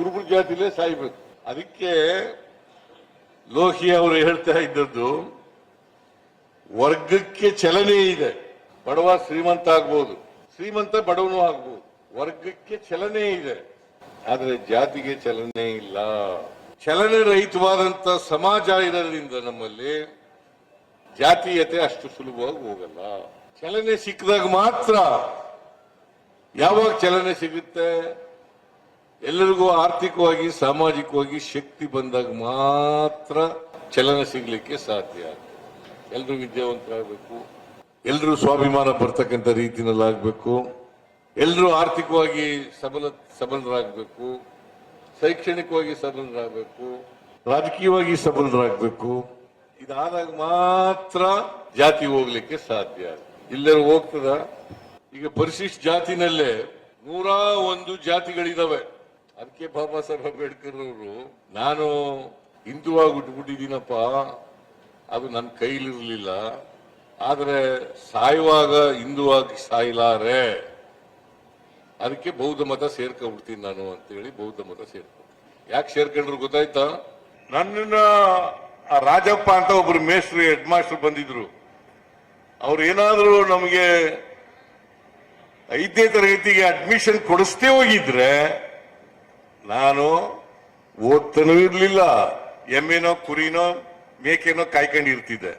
ಕುರುಬರ ಜಾತಿಲೇ ಸಾಯ್ಬೇಕು ಅದಕ್ಕೆ ಲೋಹಿ ಅವರು ಹೇಳ್ತಾ ಇದ್ದದ್ದು, ವರ್ಗಕ್ಕೆ ಚಲನೆ ಇದೆ. ಬಡವ ಶ್ರೀಮಂತ ಆಗ್ಬೋದು. ಶ್ರೀಮಂತ ಬಡವನು ಆಗ್ಬೋದು. ವರ್ಗಕ್ಕೆ ಚಲನೆ ಇದೆ. ಆದರೆ ಜಾತಿಗೆ ಚಲನೆ ಇಲ್ಲ. ಚಲನೆ ರಹಿತವಾದಂತ ಸಮಾಜ ಇರೋದ್ರಿಂದ ನಮ್ಮಲ್ಲಿ ಜಾತೀಯತೆ ಅಷ್ಟು ಸುಲಭವಾಗಿ ಹೋಗಲ್ಲ. ಚಲನೆ ಸಿಕ್ಕಿದಾಗ ಮಾತ್ರ ಯಾವಾಗ ಚಲನೆ ಸಿಗುತ್ತೆ? ಎಲ್ಲರಿಗೂ ಆರ್ಥಿಕವಾಗಿ, ಸಾಮಾಜಿಕವಾಗಿ ಶಕ್ತಿ ಬಂದಾಗ ಮಾತ್ರ ಚಲನ ಸಿಗಲಿಕ್ಕೆ ಸಾಧ್ಯ. ಎಲ್ಲರೂ ವಿದ್ಯಾವಂತರಾಗಬೇಕು ಎಲ್ಲರೂ ಸ್ವಾಭಿಮಾನ ಬರ್ತಕ್ಕಂಥ ರೀತಿಯಲ್ಲಿ ಆಗಬೇಕು ಎಲ್ಲರೂ ಆರ್ಥಿಕವಾಗಿ ಸಬಲ, ಸಬಲರಾಗಬೇಕು, ಶೈಕ್ಷಣಿಕವಾಗಿ ಸಬಲರಾಗಬೇಕು, ರಾಜಕೀಯವಾಗಿ ಸಬಲರಾಗಬೇಕು, ಇದಾದಾಗ ಮಾತ್ರ ಜಾತಿ ಹೋಗ್ಲಿಕ್ಕೆ ಸಾಧ್ಯ. ಇಲ್ಲೆಲ್ಲ ಹೋಗ್ತದ? ಈಗ ಪರಿಶಿಷ್ಟ ಜಾತಿನಲ್ಲೇ ನೂರ ಒಂದು ಜಾತಿಗಳಿದಾವೆ. ಅದಕ್ಕೆ ಬಾಬಾ ಸಾಹೇಬ್ ಅಂಬೇಡ್ಕರ್ ಅವರು ನಾನು ಹಿಂದುವಾಗಿ ಹುಟ್ಟುಬಿಟ್ಟಿದ್ದೀನಪ್ಪ ಅದು ನನ್ನ ಕೈಲಿರ್ಲಿಲ್ಲ, ಆದರೆ ಸಾಯುವಾಗ ಹಿಂದುವಾಗಿ ಸಾಯಲಾರೆ. ಅದಕ್ಕೆ ಬೌದ್ಧ ಮತ ಸೇರ್ಕೊಂಡ್ಬಿಡ್ತೀನಿ ನಾನು ಅಂತ ಹೇಳಿ ಬೌದ್ಧ ಮತ ಸೇರ್ಕೊ ಯಾಕೆ ಸೇರ್ಕೊಂಡ್ರು ಗೊತ್ತಾಯ್ತಾ? ನನ್ನ ರಾಜಪ್ಪ ಅಂತ ಒಬ್ರು ಮೇಸ್ಟ್ರು ಹೆಡ್ ಮಾಸ್ಟರ್ ಬಂದಿದ್ರು. ಅವ್ರು ಏನಾದರೂ ನಮಗೆ ಐದನೇ ತರಗತಿಗೆ ಅಡ್ಮಿಷನ್ ಕೊಡಿಸ್ತೇ ಹೋಗಿದ್ರೆ ನಾನು ಓದ್ತಾನೂ ಇರಲಿಲ್ಲ ಎಮ್ಮೆನೋ ಕುರಿನೋ ಮೇಕೆನೋ ಕಾಯ್ಕೊಂಡಿರ್ತಿದ್ದೆ.